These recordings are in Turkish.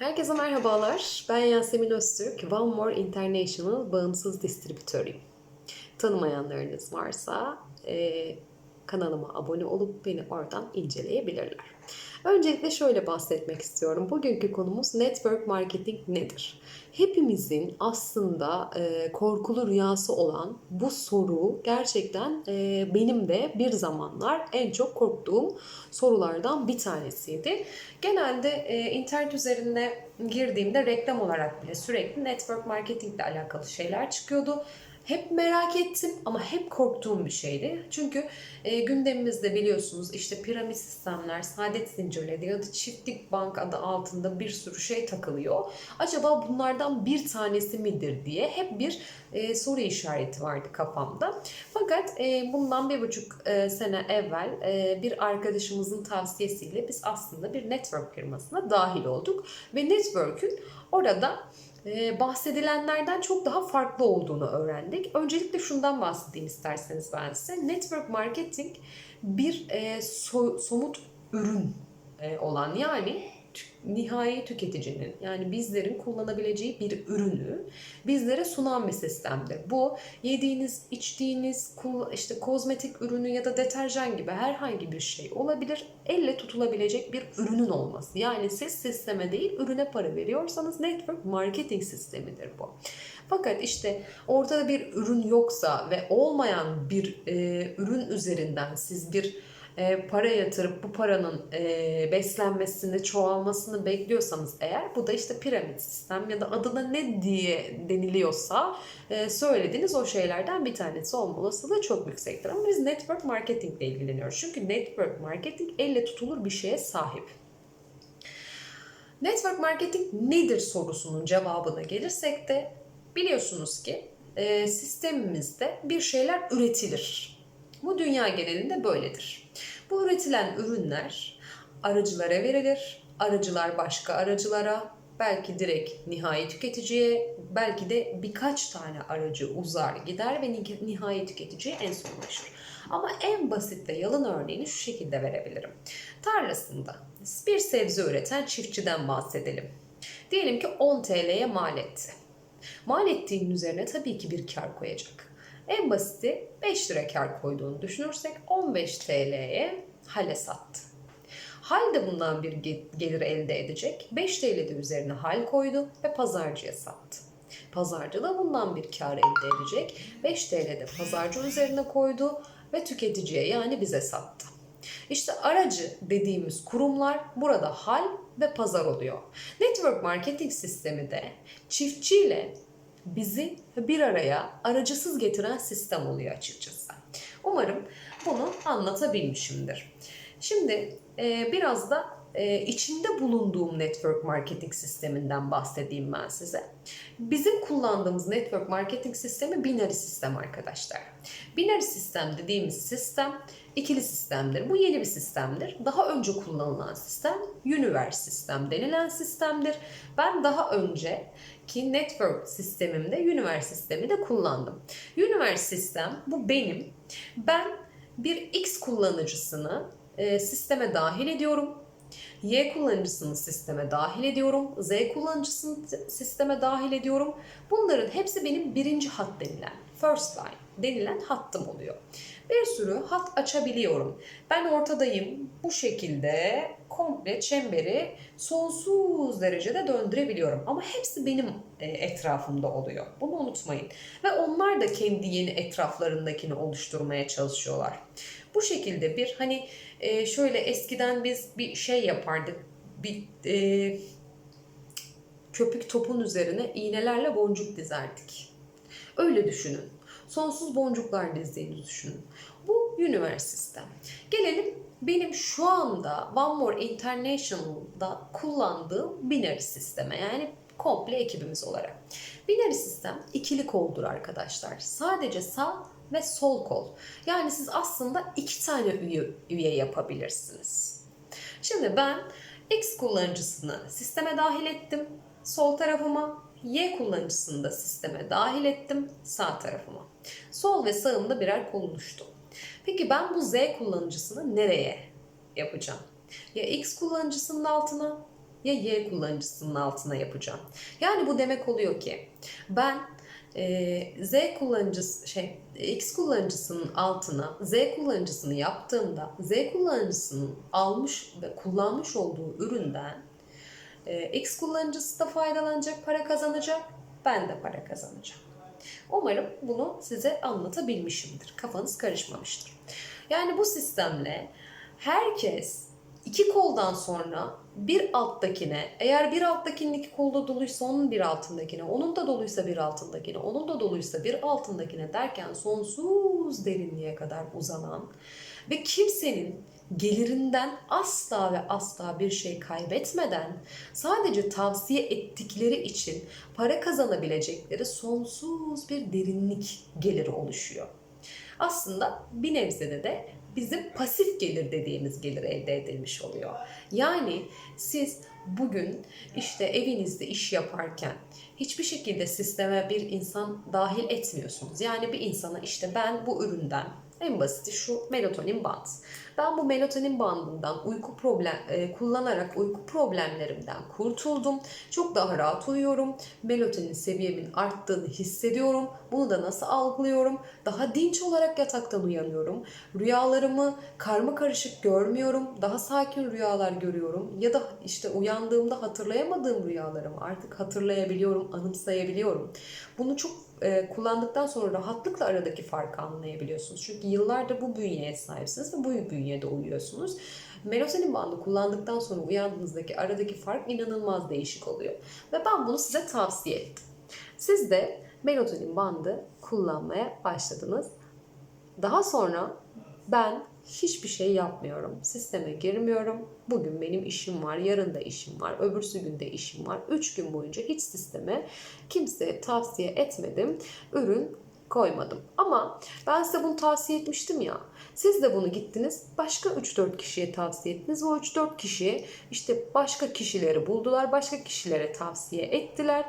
Herkese merhabalar. Ben Yasemin Öztürk. One More International bağımsız distribütörüyüm. Tanımayanlarınız varsa e, kanalıma abone olup beni oradan inceleyebilirler. Öncelikle şöyle bahsetmek istiyorum. Bugünkü konumuz network marketing nedir? Hepimizin aslında e, korkulu rüyası olan bu soru gerçekten e, benim de bir zamanlar en çok korktuğum sorulardan bir tanesiydi. Genelde e, internet üzerinde girdiğimde reklam olarak bile sürekli network marketing ile alakalı şeyler çıkıyordu. Hep merak ettim ama hep korktuğum bir şeydi. Çünkü e, gündemimizde biliyorsunuz işte piramit sistemler, saadet zincirleri ya da çiftlik bank adı altında bir sürü şey takılıyor. Acaba bunlardan bir tanesi midir diye hep bir e, soru işareti vardı kafamda. Fakat e, bundan bir buçuk e, sene evvel e, bir arkadaşımızın tavsiyesiyle biz aslında bir network firmasına dahil olduk. Ve network'ün orada bahsedilenlerden çok daha farklı olduğunu öğrendik. Öncelikle şundan bahsedeyim isterseniz ben size. Network marketing bir e, so- somut ürün e, olan yani nihai tüketicinin yani bizlerin kullanabileceği bir ürünü bizlere sunan bir sistemdir. Bu yediğiniz, içtiğiniz, işte kozmetik ürünü ya da deterjan gibi herhangi bir şey olabilir. Elle tutulabilecek bir ürünün olması. Yani siz sisteme değil ürüne para veriyorsanız network marketing sistemidir bu. Fakat işte ortada bir ürün yoksa ve olmayan bir e, ürün üzerinden siz bir e, para yatırıp bu paranın e, beslenmesini, çoğalmasını bekliyorsanız eğer bu da işte piramit sistem ya da adına ne diye deniliyorsa e, söylediğiniz o şeylerden bir tanesi olma olasılığı çok yüksektir. Ama biz network marketing ile ilgileniyoruz. Çünkü network marketing elle tutulur bir şeye sahip. Network marketing nedir sorusunun cevabına gelirsek de biliyorsunuz ki e, sistemimizde bir şeyler üretilir. Bu dünya genelinde böyledir. Bu üretilen ürünler aracılara verilir. Aracılar başka aracılara, belki direkt nihai tüketiciye, belki de birkaç tane aracı uzar gider ve ni- nihai tüketiciye en son ulaşır. Ama en basit ve yalın örneğini şu şekilde verebilirim. Tarlasında bir sebze üreten çiftçiden bahsedelim. Diyelim ki 10 TL'ye mal etti. Mal ettiğinin üzerine tabii ki bir kar koyacak. En basiti 5 lira kar koyduğunu düşünürsek 15 TL'ye hale sattı. Hal de bundan bir ge- gelir elde edecek. 5 TL de üzerine hal koydu ve pazarcıya sattı. Pazarcı da bundan bir kar elde edecek. 5 TL de pazarcı üzerine koydu ve tüketiciye yani bize sattı. İşte aracı dediğimiz kurumlar burada hal ve pazar oluyor. Network marketing sistemi de çiftçiyle bizi bir araya aracısız getiren sistem oluyor açıkçası. Umarım bunu anlatabilmişimdir. Şimdi e, biraz da e, içinde bulunduğum network marketing sisteminden bahsedeyim ben size. Bizim kullandığımız network marketing sistemi binary sistem arkadaşlar. Binary sistem dediğimiz sistem ikili sistemdir. Bu yeni bir sistemdir. Daha önce kullanılan sistem universe sistem denilen sistemdir. Ben daha önce ki network sistemimde universe sistemi de kullandım. Universe sistem bu benim. Ben bir X kullanıcısını e, sisteme dahil ediyorum. Y kullanıcısını sisteme dahil ediyorum. Z kullanıcısını sisteme dahil ediyorum. Bunların hepsi benim birinci hat denilen, first line denilen hattım oluyor. Bir sürü hat açabiliyorum. Ben ortadayım. Bu şekilde komple çemberi sonsuz derecede döndürebiliyorum. Ama hepsi benim e, etrafımda oluyor. Bunu unutmayın. Ve onlar da kendi yeni etraflarındakini oluşturmaya çalışıyorlar. Bu şekilde bir hani e, şöyle eskiden biz bir şey yapardık. Bir e, köpük topun üzerine iğnelerle boncuk dizerdik. Öyle düşünün. Sonsuz boncuklar dizdiğinizi düşünün. Sistem. Gelelim benim şu anda One More International'da kullandığım binary sisteme. Yani komple ekibimiz olarak. Binary sistem ikili koldur arkadaşlar. Sadece sağ ve sol kol. Yani siz aslında iki tane üye, üye yapabilirsiniz. Şimdi ben X kullanıcısını sisteme dahil ettim sol tarafıma. Y kullanıcısını da sisteme dahil ettim sağ tarafıma. Sol ve sağımda birer kol oluştu. Peki ben bu Z kullanıcısını nereye yapacağım? Ya X kullanıcısının altına ya Y kullanıcısının altına yapacağım. Yani bu demek oluyor ki ben e, Z kullanıcısı şey X kullanıcısının altına Z kullanıcısını yaptığımda Z kullanıcısının almış ve kullanmış olduğu üründen e, X kullanıcısı da faydalanacak, para kazanacak, ben de para kazanacağım. Umarım bunu size anlatabilmişimdir. Kafanız karışmamıştır. Yani bu sistemle herkes iki koldan sonra bir alttakine, eğer bir alttakinin iki kolda doluysa onun bir altındakine, onun da doluysa bir altındakine, onun da doluysa bir altındakine derken sonsuz derinliğe kadar uzanan ve kimsenin gelirinden asla ve asla bir şey kaybetmeden sadece tavsiye ettikleri için para kazanabilecekleri sonsuz bir derinlik geliri oluşuyor. Aslında bir nebzede de bizim pasif gelir dediğimiz gelir elde edilmiş oluyor. Yani siz bugün işte evinizde iş yaparken hiçbir şekilde sisteme bir insan dahil etmiyorsunuz. Yani bir insana işte ben bu üründen en basiti şu melatonin band. Ben bu melatonin bandından uyku problem e, kullanarak uyku problemlerimden kurtuldum. Çok daha rahat uyuyorum. Melatonin seviyemin arttığını hissediyorum. Bunu da nasıl algılıyorum? Daha dinç olarak yataktan uyanıyorum. Rüyalarımı karma karışık görmüyorum. Daha sakin rüyalar görüyorum. Ya da işte uyandığımda hatırlayamadığım rüyalarımı artık hatırlayabiliyorum, anımsayabiliyorum. Bunu çok e, kullandıktan sonra rahatlıkla aradaki farkı anlayabiliyorsunuz. Çünkü yıllardır bu bünyeye sahipsiniz ve bu bünyede uyuyorsunuz. Melatonin bandı kullandıktan sonra uyandığınızdaki aradaki fark inanılmaz değişik oluyor. Ve ben bunu size tavsiye ettim. Siz de melatonin bandı kullanmaya başladınız. Daha sonra ben hiçbir şey yapmıyorum. Sisteme girmiyorum. Bugün benim işim var, yarın da işim var, öbürsü günde işim var. Üç gün boyunca hiç sisteme kimseye tavsiye etmedim. Ürün koymadım. Ama ben size bunu tavsiye etmiştim ya. Siz de bunu gittiniz başka 3-4 kişiye tavsiye ettiniz. O 3-4 kişi işte başka kişileri buldular, başka kişilere tavsiye ettiler.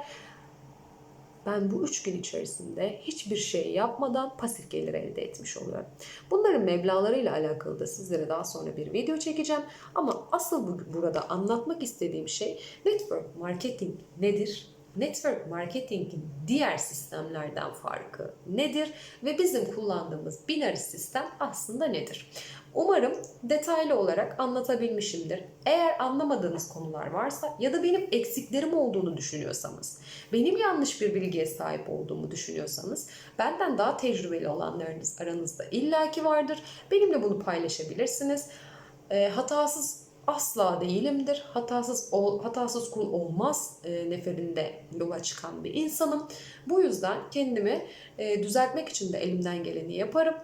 Ben bu 3 gün içerisinde hiçbir şey yapmadan pasif gelir elde etmiş oluyorum. Bunların meblalarıyla alakalı da sizlere daha sonra bir video çekeceğim. Ama asıl bu, burada anlatmak istediğim şey network marketing nedir? Network marketingin diğer sistemlerden farkı nedir ve bizim kullandığımız binary sistem aslında nedir? Umarım detaylı olarak anlatabilmişimdir. Eğer anlamadığınız konular varsa ya da benim eksiklerim olduğunu düşünüyorsanız, benim yanlış bir bilgiye sahip olduğumu düşünüyorsanız, benden daha tecrübeli olanlarınız aranızda illaki vardır. Benimle bunu paylaşabilirsiniz. E, hatasız asla değilimdir. Hatasız ol, hatasız kul olmaz e, neferinde yola çıkan bir insanım. Bu yüzden kendimi e, düzeltmek için de elimden geleni yaparım.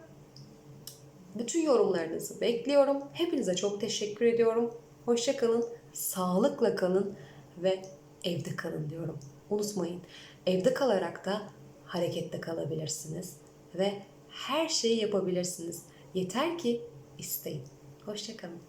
Bütün yorumlarınızı bekliyorum. Hepinize çok teşekkür ediyorum. Hoşça kalın, sağlıkla kalın ve evde kalın diyorum. Unutmayın, evde kalarak da harekette kalabilirsiniz ve her şeyi yapabilirsiniz. Yeter ki isteyin. Hoşça kalın.